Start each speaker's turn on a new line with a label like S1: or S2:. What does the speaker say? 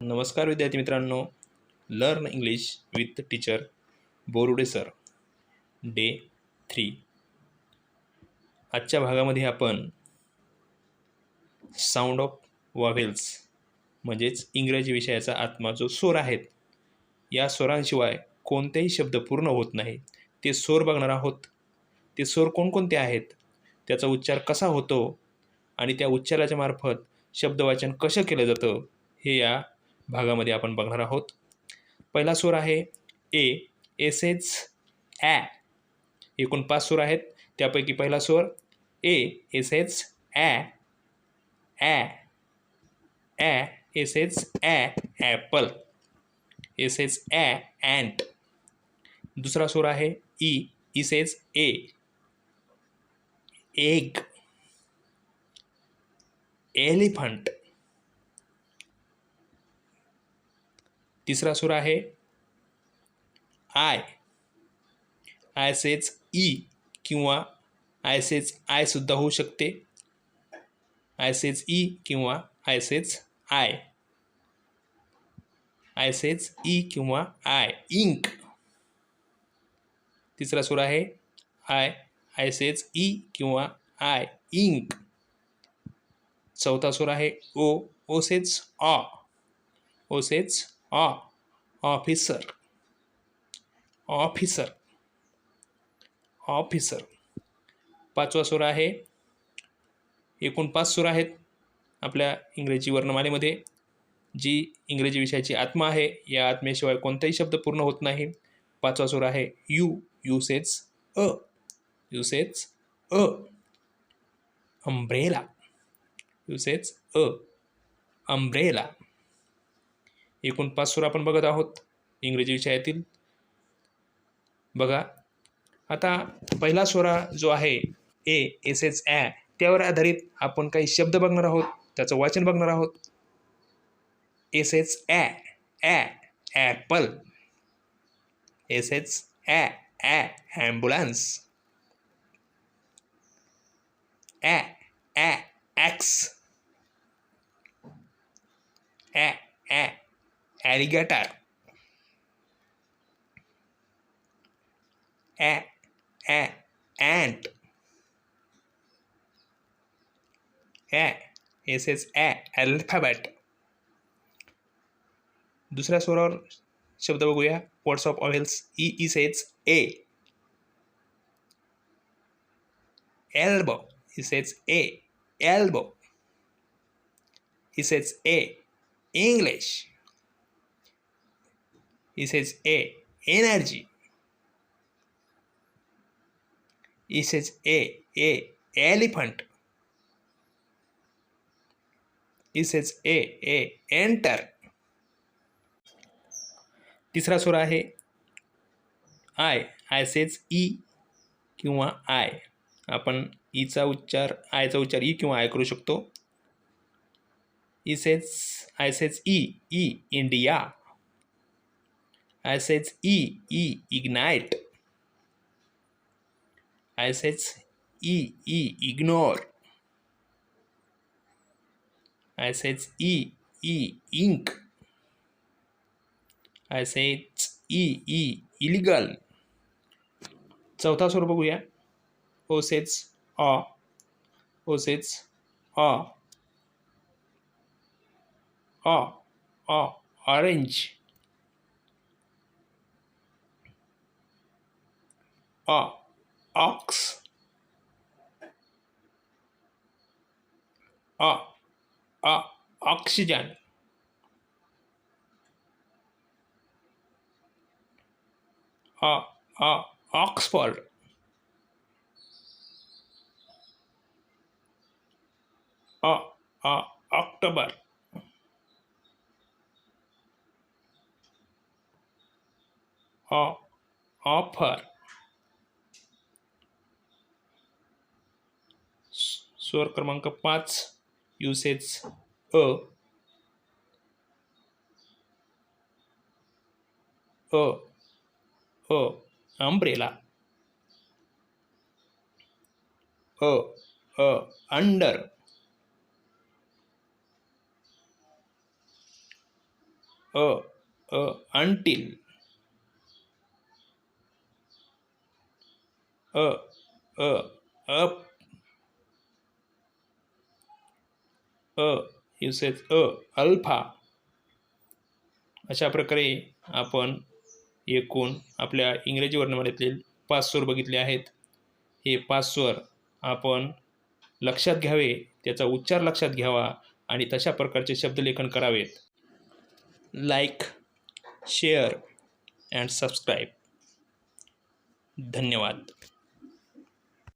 S1: नमस्कार विद्यार्थी मित्रांनो. Learn English with teacher Borude sir day three आजच्या भागामध्ये आपण साऊंड ऑफ वाव्हेल्स म्हणजेच इंग्रजी विषयाचा आत्मा जो स्वर आहेत या स्वरांशिवाय कोणतेही शब्द पूर्ण होत नाही ते स्वर बघणार आहोत. ते स्वर कोणकोणते आहेत? त्याचा उच्चार कसा होतो? आणि त्या उच्चाराच्या मार्फत शब्दवाचन कसं केलं जातं? हे या भागामध्ये आपण बघणार आहोत. पहिला सूर आहे ए एस एच ॲ एकूण पाच सूर आहेत. त्यापैकी पहिला सूर A says a a a says a apple says a ant दुसरा सूर आहे E says e egg elephant तिसरा सूर आहे आय आयसेच ई किंवा आयसेच आयसुद्धा होऊ शकते. आयसेच ई किंवा I says I I says e किंवा आय इंक तिसरा सूर आहे आय आयसेच ई किंवा आय इंक चौथा सूर आहे O O says o O says o officer officer. Officer. पाचवा सूर आहे. एकूण पाच सूर आहेत आपल्या इंग्रजी वर्णमालेमध्ये. जी इंग्रजी विषयाची आत्मा आहे या आत्म्याशिवाय कोणताही शब्द पूर्ण होत नाही. पाचवा सूर आहे U U says uh. U says uh. Umbrella. U says uh. Umbrella. एकूण पाच सूर आपण बघत आहोत. इंग्रजी विषयातील. बघा. आता पहिला स्वरा जो आहे ए एस एच ॲ त्यावर आधारित आपण काही शब्द बघणार आहोत. त्याचं वाचन बघणार आहोत. Says a a apple says a a ambulance a a axe a a alligator a a ant a says a alphabet दुसऱ्या स्वरावर शब्द बघूया words of vowels E E says e elbow he says a elbow he says a english he says A. Energy. He says A. A. Elephant. He says A. A. Enter. तिसरा स्वर आहे I I says E किंवा I आपण e ईचा उच्चार आयचा उच्चार e किंवा आय करू शकतो E says I says E E India I says E, E, ignite. I says E, E, ignore. I says E, E, ink. I says E, E, illegal. चौथा स्वर बघूया ओ सेच ऑ ओ सेच ऑ ऑ ऑ orange uh, ox, uh, uh, oxygen, uh, uh, Oxford. Uh, uh, October. Uh, offer. स्वर क्रमांक पाच U says uh. Uh uh umbrella uh uh under uh uh until uh uh up uh U says uh alpha. अशा प्रकारे आपण एकूण आपल्या इंग्रजी वर्णमालेतील पाच स्वर बघितले आहेत. हे पाच स्वर आपण लक्षात घ्यावे त्याचा उच्चार लक्षात घ्यावा आणि तशा प्रकारचे शब्दलेखन करावेत. लाईक शेअर अँड सबस्क्राईब धन्यवाद.